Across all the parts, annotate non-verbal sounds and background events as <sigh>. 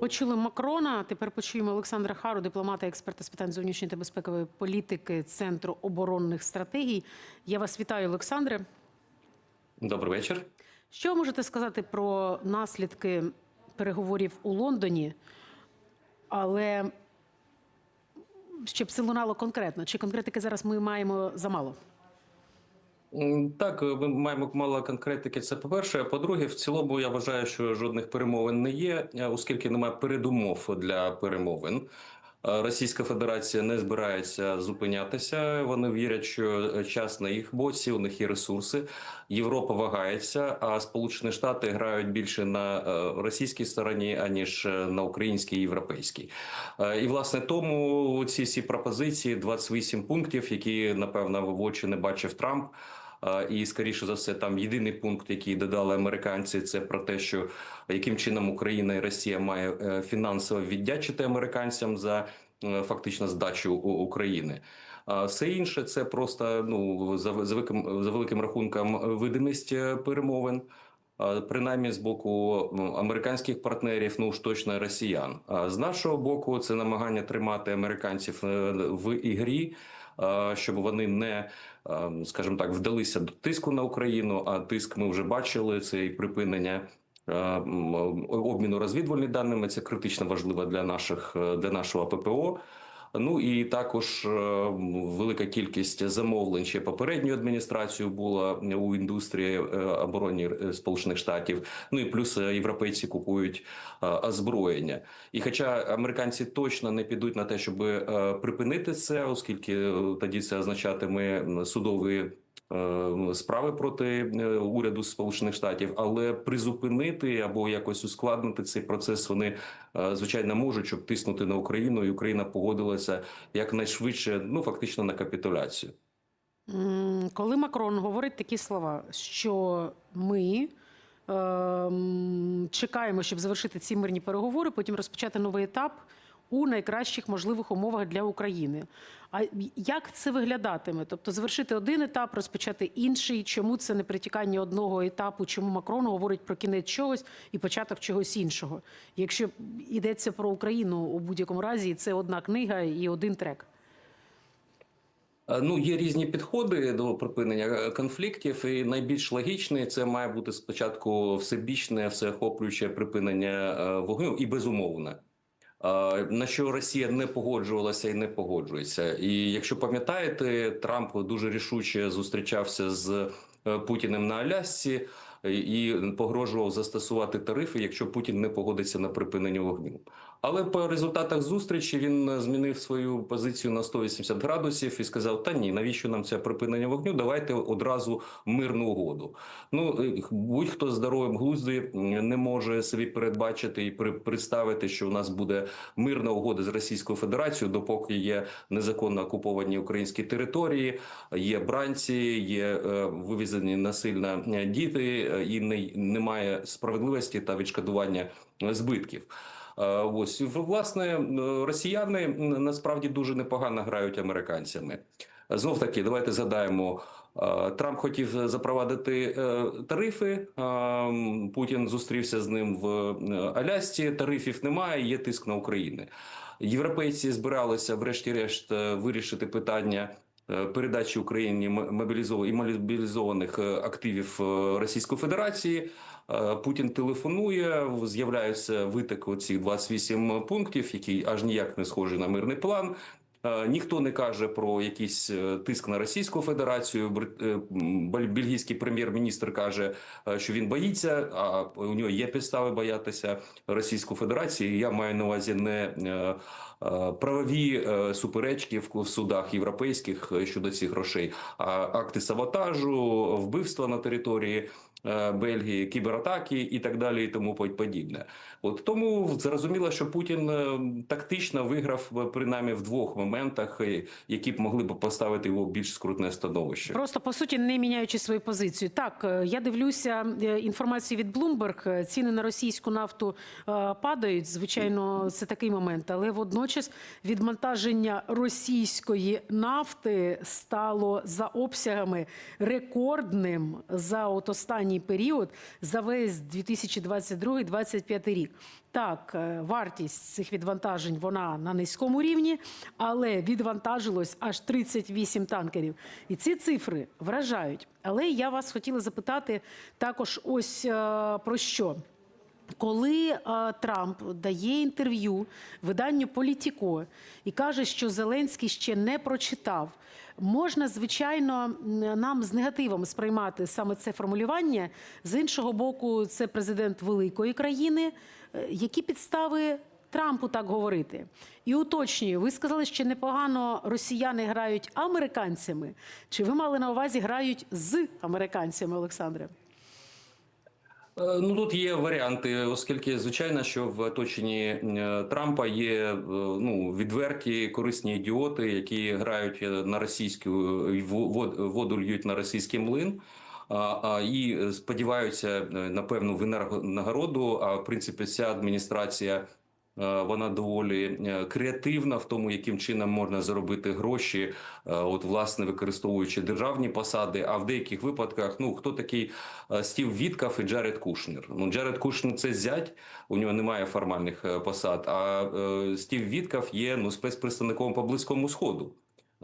Почули Макрона. Тепер почуємо Олександра Хару, дипломата, експерта з питань зовнішньої та безпекової політики Центру оборонних стратегій. Я вас вітаю, Олександре. Добрий вечір. Що ви можете сказати про наслідки переговорів у Лондоні? Але щоб це лунало конкретно, чи конкретики зараз ми маємо замало? Так, е, ми маємо мало конкретики. Це по-перше. А По-друге, в цілому я вважаю, що жодних перемовин не є, е, оскільки немає передумов для перемовин. Е, Російська Федерація не збирається зупинятися. Вони вірять, що час на їх боці, у них є ресурси. Європа вагається, а Сполучені Штати грають більше на російській стороні аніж на українській і європейській. І власне тому ці всі пропозиції, 28 пунктів, які напевно в очі не бачив Трамп. І скоріше за все, там єдиний пункт, який додали американці, це про те, що яким чином Україна і Росія має е, фінансово віддячити американцям за е, фактично здачу України. А все інше це просто ну за, великим за великим рахунком видимість е, перемовин. Принаймні з боку американських партнерів, ну ж точно росіян. А з нашого боку, це намагання тримати американців в ігрі, щоб вони не, а, скажімо так, вдалися до тиску на Україну. А тиск ми вже бачили. Це і припинення е, обміну розвідувальними даними. Це критично важливо для наших е, для нашого ППО. Ну і також е, велика кількість замовлень ще попередньою адміністрацією була у індустрії е, оборонні е, Сполучених Штатів. Ну і плюс європейці купують озброєння. І хоча американці точно не підуть на те, щоб припинити це, оскільки тоді це означатиме судові. Е, Справи проти е, уряду Сполучених Штатів, але призупинити або якось ускладнити цей процес вони е, звичайно можуть, щоб тиснути на Україну, і Україна погодилася якнайшвидше, ну фактично на капітуляцію. Коли Макрон говорить такі слова, що ми ем, чекаємо, щоб завершити ці мирні переговори, потім розпочати новий етап у найкращих можливих умовах для України. А як це виглядатиме? Тобто завершити один етап, розпочати інший? Чому це не притікання одного етапу? Чому Макрон говорить про кінець чогось і початок чогось іншого? Якщо йдеться про Україну у будь-якому разі, це одна книга і один трек. Е, Ну, є різні підходи до припинення е, конфліктів, і найбільш логічний це має бути спочатку всебічне, всеохоплююче припинення е, вогню і безумовне. На що Росія не погоджувалася і не погоджується. І якщо пам'ятаєте, Трамп дуже рішуче зустрічався з е, Путіним на Алясці е, і погрожував застосувати тарифи, якщо Путін не погодиться на припинення вогню. Але по результатах зустрічі він е, змінив свою позицію на 180 градусів і сказав: Та ні, навіщо нам це припинення вогню? Давайте одразу мирну угоду. Ну е, будь-хто здоровим глузді не може собі передбачити і представити, що у нас буде мирна угода з Російською Федерацією, допоки є незаконно окуповані українські території, є бранці, є е, вивезені насильно діти, і не, немає справедливості та відшкодування збитків. Е, Ось власне росіяни насправді дуже непогано грають американцями. Знов таки, давайте згадаємо. е, Трамп хотів запровадити е, тарифи. Путін зустрівся з ним в Алясці. Тарифів немає, є тиск на Україну. Європейці збиралися, врешті-решт, вирішити питання передачі Україні мобілізованих активів Російської Федерації. Е, Путін телефонує, з'являються витоки цих 28 пунктів, які аж ніяк не схожі на мирний план. Е, Ніхто не каже про якийсь е, тиск на Російську Федерацію. Бельгійський прем'єр-міністр каже, що він боїться, а у нього є підстави боятися Російської Федерації. Я маю на увазі не правові е, суперечки в судах європейських е, щодо цих грошей, акти саботажу, вбивства на території. е, Бельгії, кібератаки і так далі, і тому подібне. От тому зрозуміло, що Путін е, тактично виграв е, принаймні в двох моментах, е, які б могли б поставити його в більш скрутне становище. Просто по суті не міняючи свою позицію. Так, е, я дивлюся е, інформацію від Bloomberg. е, Ціни на російську нафту е, падають. Звичайно, це такий момент. Але водночас відмонтаження російської нафти стало за обсягами рекордним за от останній період за весь 2022-2025 рік. Так, е, вартість цих відвантажень вона на низькому рівні, але відвантажилось аж 38 танкерів. І ці цифри вражають. Але я вас хотіла запитати також ось е, про що. Коли е, Трамп дає інтерв'ю виданню Політіко і каже, що Зеленський ще не прочитав, можна звичайно нам з негативом сприймати саме це формулювання. З іншого боку, це президент великої країни. Е, Які підстави Трампу так говорити? І уточнюю, ви сказали, що непогано росіяни грають американцями. Чи ви мали на увазі грають з американцями, Олександре? Е, Ну тут є варіанти, оскільки звичайно, що в оточенні е, Трампа є е, ну відверті корисні ідіоти, які грають на російську воду льють на російський млин. І сподіваються на певну винагороду. А в принципі, ця адміністрація вона доволі е, креативна в тому, яким чином можна заробити гроші, е, от власне використовуючи державні посади. А в деяких випадках, ну хто такий е, Стів Віткав і Джаред Кушнер? Ну Джаред Кушнер це зять, у нього немає формальних е, посад. А е, Стів Віткав є ну спецпредставником по близькому сходу.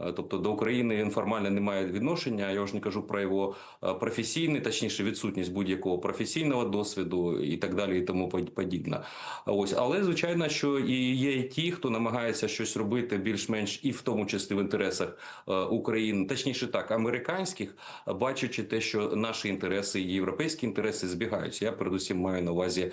Е, Тобто до України він формально не має відношення. Я вже не кажу про його е, професійний, точніше, відсутність будь-якого професійного досвіду і так далі, і тому подібне. Ось, але звичайно, що і є і ті, хто намагається щось робити більш-менш і в тому числі в інтересах е, України, точніше так, американських, бачачи те, що наші інтереси і європейські інтереси збігаються. Я передусім маю на увазі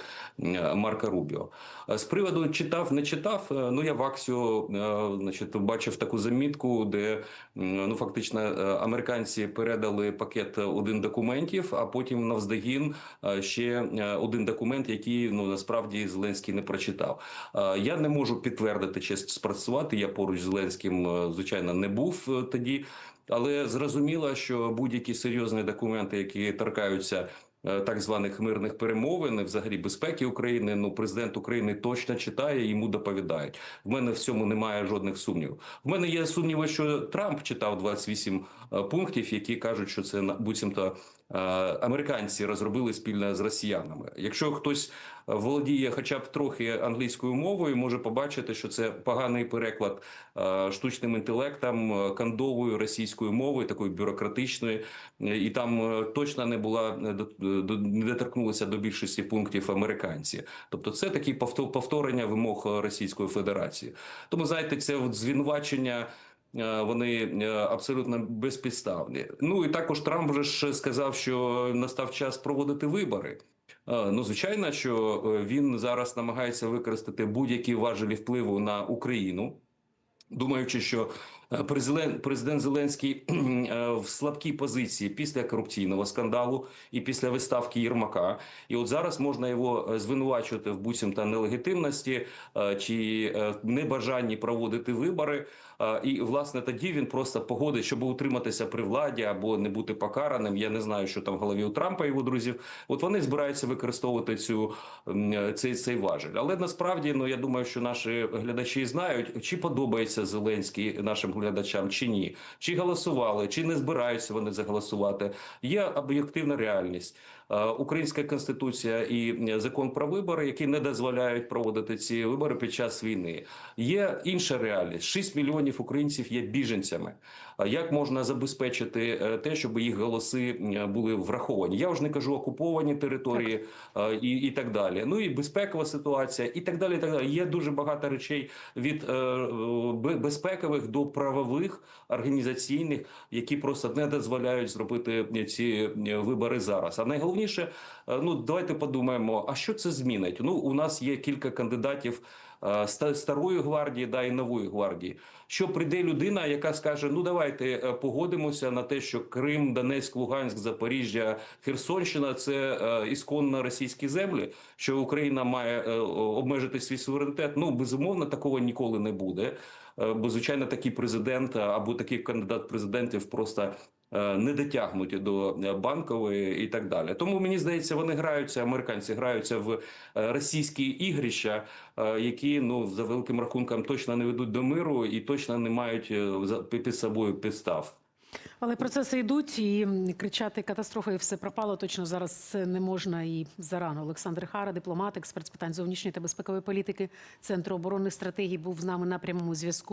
Марка Рубіо. З приводу читав, не читав. Ну я в Аксіо, е, значить, бачив таку замітку, де м, ну фактично е, американці передали пакет один документів, а потім навздогін е, ще е, один документ, який ну насправді Зеленський не прочитав. Е, Я не можу підтвердити чи спрацювати. Я поруч з Зеленським, е, звичайно, не був е, тоді. Але зрозуміло, що будь-які серйозні документи, які торкаються е, так званих мирних перемовин, взагалі безпеки України, ну президент України точно читає, йому доповідають. В мене в цьому немає жодних сумнівів. В мене є сумніви, що Трамп читав 28 е, пунктів, які кажуть, що це буцімто е, американці розробили спільно з росіянами. Якщо хтось е, володіє хоча б трохи англійською мовою, може побачити, що це поганий переклад е, штучним інтелектом, е, кандовою російською мовою, такою бюрократичною, Е, і там е, точно не була е, не доторкнулися до більшості пунктів американці. Тобто, це такі повторення вимог е, Російської Федерації. Тому знаєте, це звинувачення. Е, Вони е, абсолютно безпідставні. Ну і також Трамп вже ж сказав, що настав час проводити вибори. Е, Ну, звичайно, що він зараз намагається використати будь-які важелі впливу на Україну, думаючи, що президент, президент Зеленський <clears throat> е, в слабкій позиції після корупційного скандалу і після виставки Єрмака. І от зараз можна його е, звинувачувати в буцімто нелегітимності е, чи е, небажанні проводити вибори. Е, І власне тоді він просто погодить, щоб утриматися при владі або не бути покараним. Я не знаю, що там в голові у Трампа і його друзів. От вони збираються використовувати цю цей, цей важель. Але насправді, ну я думаю, що наші глядачі знають, чи подобається Зеленський нашим глядачам, чи ні, чи голосували, чи не збираються вони заголосувати. Є об'єктивна реальність. Е, Українська конституція і е, закон про вибори, які не дозволяють проводити ці вибори під час війни. Є інша реальність: 6 мільйонів українців є біженцями. А як можна забезпечити е, те, щоб їх голоси е, були враховані? Я вже не кажу окуповані території е, і, і так далі. Ну і безпекова ситуація, і так далі. І так далі. Є дуже багато речей від е, е, безпекових до правових організаційних, які просто не дозволяють зробити ці е, вибори зараз. А найголовніше, е, ну давайте подумаємо, а що це змінить? Ну, у нас є кілька кандидатів е, старої гвардії, да і нової гвардії. Що прийде людина, яка скаже: ну давайте е, погодимося на те, що Крим, Донецьк, Луганськ, Запоріжжя, Херсонщина це ісконно російські землі, що Україна має обмежити свій суверенітет. Ну безумовно, такого ніколи не буде. Бо звичайно, такий президент або такий кандидат президентів просто не дотягнуті до е, банкової і так далі. Тому мені здається, вони граються, американці граються в е, російські ігрища, е, які ну за великим рахунком точно не ведуть до миру і точно не мають е, під собою підстав. Але процеси йдуть і кричати катастрофа і все пропало. Точно зараз не можна і зарано. Олександр Хара, дипломат, експерт з питань зовнішньої та безпекової політики Центру оборонних стратегій, був з нами на прямому зв'язку.